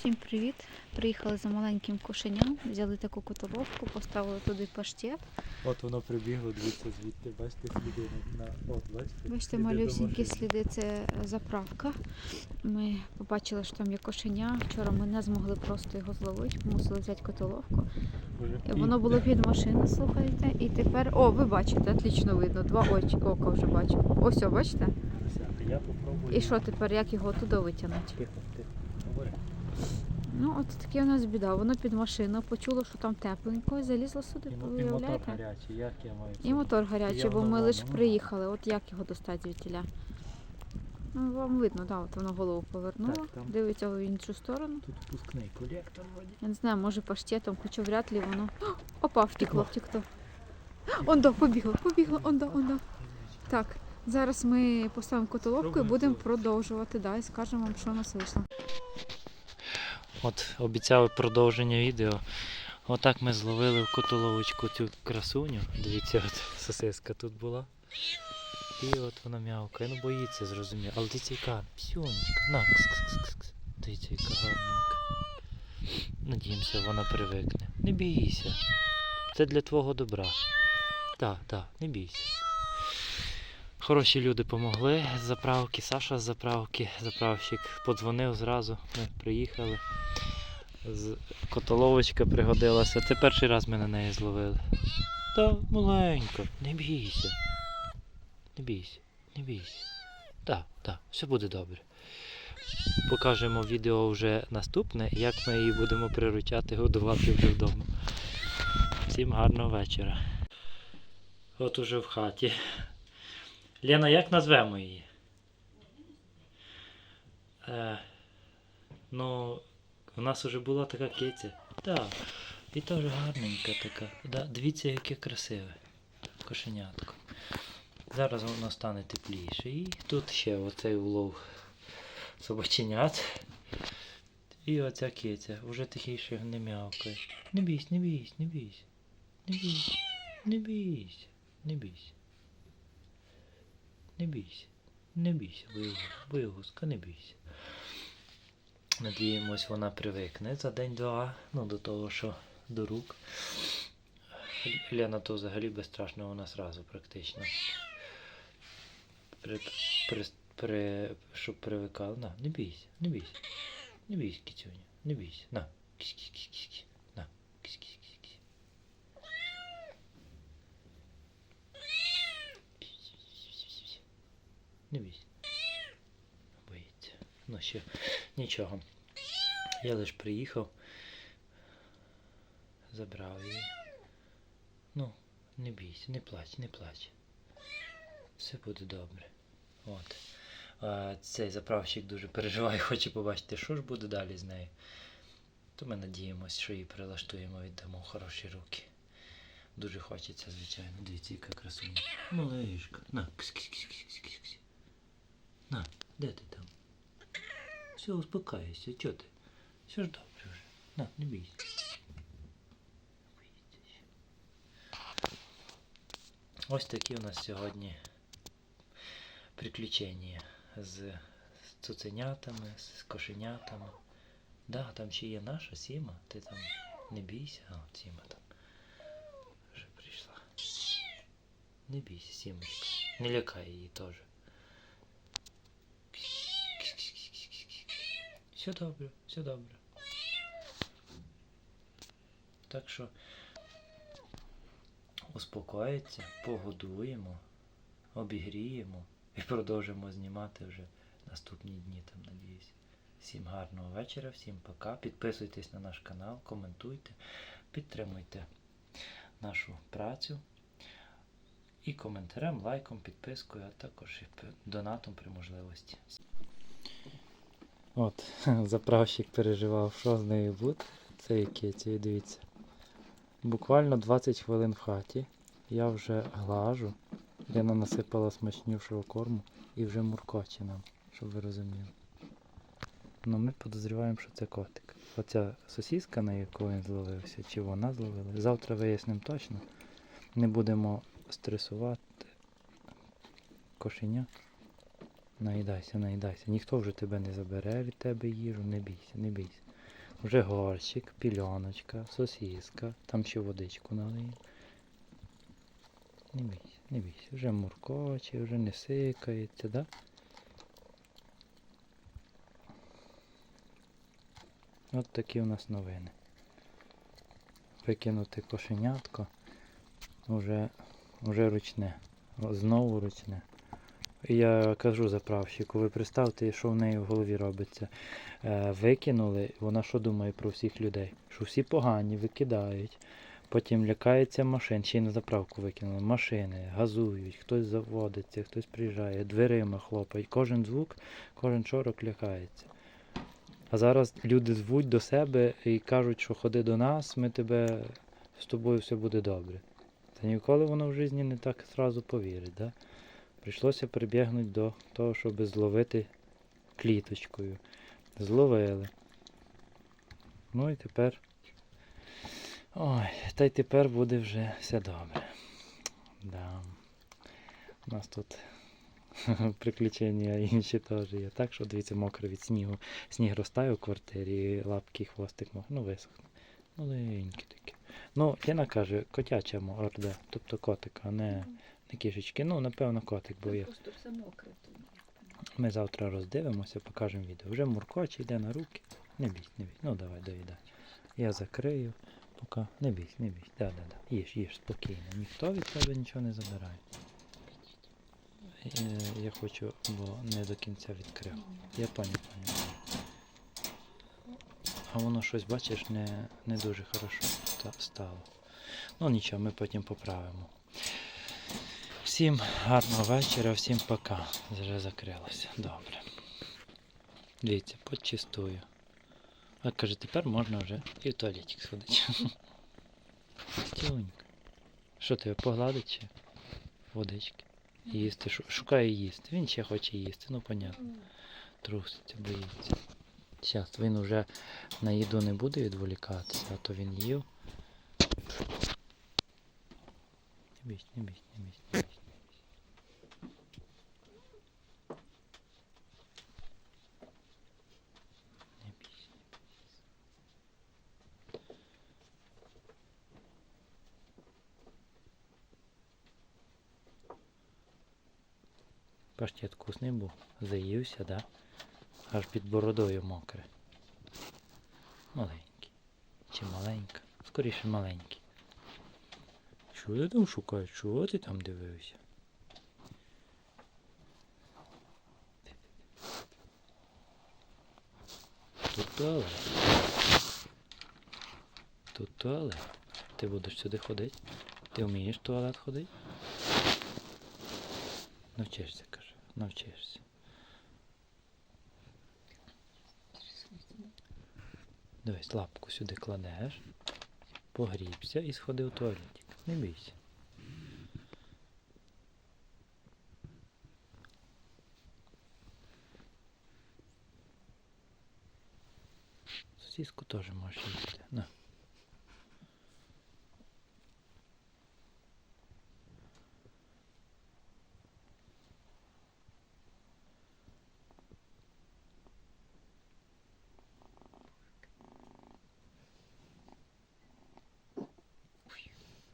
Всім привіт! Приїхали за маленьким кошеням, взяли таку котоловку, поставили туди паштет. От воно прибігло, дивіться звідти, бачите сліди на, от, бачите? Бачите, малюсінькі сліди це заправка. Ми побачили, що там є кошеня. Вчора ми не змогли просто його зловити, мусили взяти котоловку. Воно було під машиною, слухайте. І тепер. О, ви бачите, отлично видно. Два очі, ока вже бачу. Ось, бачите? І що тепер, як його туди витягнути? Ну, от таке у нас біда. Воно під машиною, почуло, що там тепленько, і залізло сюди, І, і мотор гарячий, як я маю І мотор гарячий, бо ми лише приїхали. От як його достати звідтіля? Ну, вам видно, да, от воно голову повернуло, Так, там. дивиться в іншу сторону. Тут впускний колектор вроді. Я не знаю, може паштетом, хоча вряд ли воно. О, Опа, втекло, Втекло. втекло. Ондо, побігло, побігло, ондо, ондо. Так, зараз ми поставимо котоловку і будемо продовжувати, да, і скажемо вам, що у нас вийшло. От обіцяли продовження відео. Отак ми зловили в котоловочку цю красуню. Дивіться, от сосиска тут була. І от вона м'явкає. Ну боїться, зрозуміло. Але дивіться, яка псюнечка. На, кс-кс-кс-кс. Дивіться, яка гарненька. Надіємося, вона привикне. Не бійся. Це для твого добра. Так, так, не бійся. Хороші люди помогли з заправки, Саша з заправки, заправщик подзвонив зразу. Ми приїхали. Котоловочка пригодилася. Це перший раз ми на неї зловили. Та маленько, не бійся. Не бійся, не бійся. Так, так, все буде добре. Покажемо відео вже наступне, як ми її будемо приручати, годувати вже вдома. Всім гарного вечора. От уже в хаті. Лена, як назвемо її? Е, ну, у нас вже була така киця. Так. І теж гарненька така. Да, дивіться, яке красиве. Кошенятко. Зараз воно стане тепліше. І тут ще оцей улов собаченят. І оця киця. Вже тихіше не м'явкає. Не бійся, не бійся, не бійся. Не бійся. Не бійся. Не бійся. Не бійся. Не бійся, боягузка, не бійся. Надіємось, вона привикне за день-два, ну до того, що до рук. Лена то взагалі безстрашна вона сразу практично. При, при, при, щоб привикала. На, не бійся, не бійся. Не бійся, кітюня, не бійся. На. Кісь-кісь-кісь-кісь. На. Кісь-кісь-кісь-кісь. Не бійся. Боїться. Ну ще нічого. Я лише приїхав, забрав її. Ну, не бійся, не плач, не плач. Все буде добре. От. А цей заправщик дуже переживає, хоче побачити, що ж буде далі з нею. То ми надіємося, що її прилаштуємо, віддамо хороші руки. Дуже хочеться, звичайно. Дивіться, яка красуня. Малишка. На, кс-кс-кс-кс-кс-кс. На, де ти там? Все, успокайся, чого ти? Все ж добре вже. На, не бійся. Боїться ще. Ось такі у нас сьогодні приключення з цуценятами, з кошенятами. Да, там ще є наша Сіма, ти там не бійся, а Сіма там вже прийшла. Не бійся, Сімочка. Не лякай її теж. Все добре, все добре. Так що успокоїться, погодуємо, обігріємо і продовжимо знімати вже наступні дні, там, надіюсь. Всім гарного вечора, всім пока. Підписуйтесь на наш канал, коментуйте, підтримуйте нашу працю. І коментарем, лайком, підпискою, а також донатом при можливості. От, заправщик переживав, що з нею буде. Це яке ці, дивіться. Буквально 20 хвилин в хаті. Я вже глажу. Лена насипала смачнішого корму і вже муркоче нам, щоб ви розуміли. Ну ми підозріваємо, що це котик. Оця сосіска, на яку він зловився, чи вона зловила. Завтра вияснимо точно. Не будемо стресувати. Кошеня. Наїдайся, наїдайся. Ніхто вже тебе не забере від тебе їжу, не бійся, не бійся. Вже горщик, пільоночка, сосіска, там ще водичку налиємо. Не бійся, не бійся, вже муркоче, вже не сикається, да? От такі у нас новини. Викинути кошенятко вже, вже ручне. Знову ручне. Я кажу заправщику, ви представте, що в неї в голові робиться. Е, викинули, вона що думає про всіх людей? Що всі погані, викидають. Потім лякається машин, ще й на заправку викинули. Машини газують, хтось заводиться, хтось приїжджає, дверима хлопають. Кожен звук, кожен шорок лякається. А зараз люди звуть до себе і кажуть, що ходи до нас, ми тебе з тобою все буде добре. Та ніколи воно в житті не так зразу повірить. Да? Прийшлося прибігнути до того, щоб зловити кліточкою. Зловили. Ну і тепер. Ой, та й тепер буде вже все добре. Да. У нас тут приключення інші теж є. Так що дивіться, мокре від снігу. Сніг розтає у квартирі, лапки, хвостик. Ну, висохне. Маленькі такі. Ну, Тіна каже, котяча орда, тобто котик, а не, не кішечки. Ну, напевно, котик, бо є. Просто все мокре тут. Ми завтра роздивимося, покажемо відео. Вже муркоче, йде на руки. Не бійся, не бійся. Ну давай, доїдай. Я закрию. Поки. Не бійся, не бійся. Да, да, да. Їж, їж спокійно. Ніхто від тебе нічого не забирає. Е, Я хочу, бо не до кінця відкрив. Я пані пані. А воно щось, бачиш, не, не дуже хорошо стало. Ну нічого, ми потім поправимо. Всім гарного вечора, всім пока. Вже закрилося. Добре. Дивіться, почистую. А каже, тепер можна вже і в туалетик сходити. Стіленько. Що тебе погладить чи? Водички. Їсти. Шу- Шукає їсти. Він ще хоче їсти, ну понятно. Труситься, боїться. Зараз він вже на їду не буде відволікатися, а то він їв. Не бійся, не бійся, не бійся, Паштет вкусний був. Заївся, да? Аж під бородою мокре. Маленький. Чи маленька? Скоріше маленький. Що ти там шукаєш? Чого ти там дивився? Тут туалет. Тут туалет. Ти будеш сюди ходити? Ти вмієш туалет ходити? Навчишся, каже. Навчишся. Дивись, лапку сюди кладеш, погрібся і сходи в туалетик. Не бійся. Сосиску теж можеш їсти. На.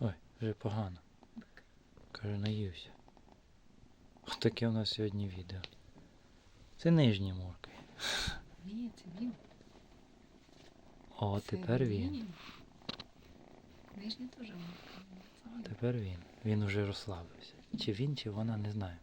Ой, вже погано. Каже, наївся. Ось таке у нас сьогодні відео. Це нижні морки. Ні, це він. О, Це тепер він. Нижня теж мокра. Це він. Тепер він. Він уже розслабився. Чи він, чи вона, не знаю.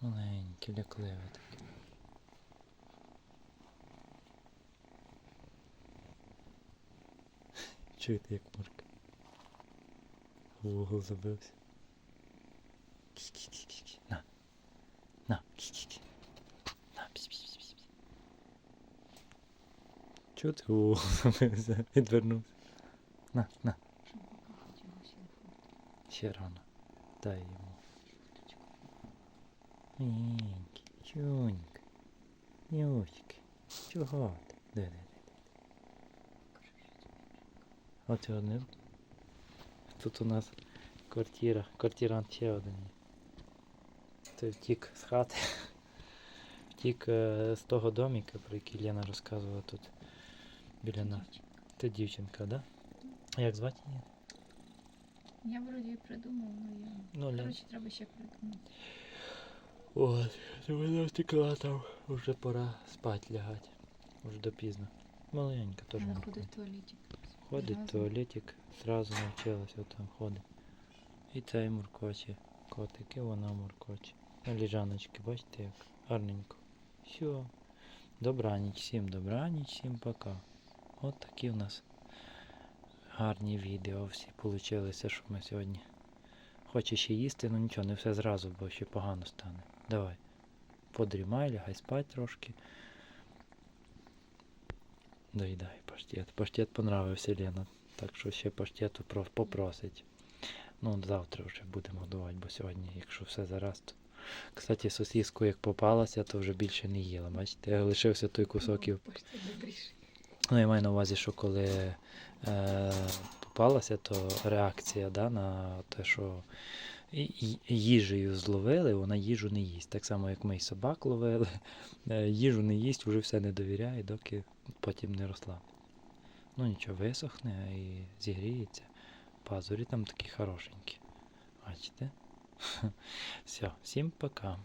Маленький, лякливий такий. Чуєте, як мурка? В угол забився. Кі-кі-кі-кі. На. На. Кі-кі-кі. На. Піс-піс-піс-піс. Чого ти у забився? Відвернувся. На, на. Ще рано. Дай йому. Міньки, чунька, нючки. Чого ти? Де, де, де? От і один. Тут у нас квартира. Квартирант ще один. Ти втік з хати. Втік е, з того доміка, про який Лена розказувала тут біля нас. Ти дівчинка, да? Як звати її? Я вроді придумав, але я. Ну. Коротше, треба ще придумати. От, вона втекла там. Вже пора спать лягати. Уже допізно. Маленька теж. Вона ходить в туалеті. Ходить в туалетик, зразу навчилася там ходить. І цей муркоче, котик, і вона муркоче. На ліжаночки, бачите як? Гарненько. Все. Добраніч всім, добраніч, всім пока. От такі у нас гарні відео всі получилися, що ми сьогодні. Хоче ще їсти, ну нічого, не все зразу, бо ще погано стане. Давай. Подрімай, лягай спать трошки. Доїдай паштет. Паштет понравився Лена. Так що ще паштету попросить. Ну, завтра вже будемо годувати, бо сьогодні, якщо все зараз, то. Кстати, сосиску як попалася, то вже більше не їла. Бачите, лишився той кусок і Ну. Ну, я маю на увазі, що коли е, попалася, то реакція да, на те, що їжею зловили, вона їжу не їсть. Так само, як ми і собак ловили, е, їжу не їсть, вже все не довіряє, доки потім не росла. Ну нічого, висохне і зігріється. Пазурі там такі хорошенькі. Бачите? Все, всім пока.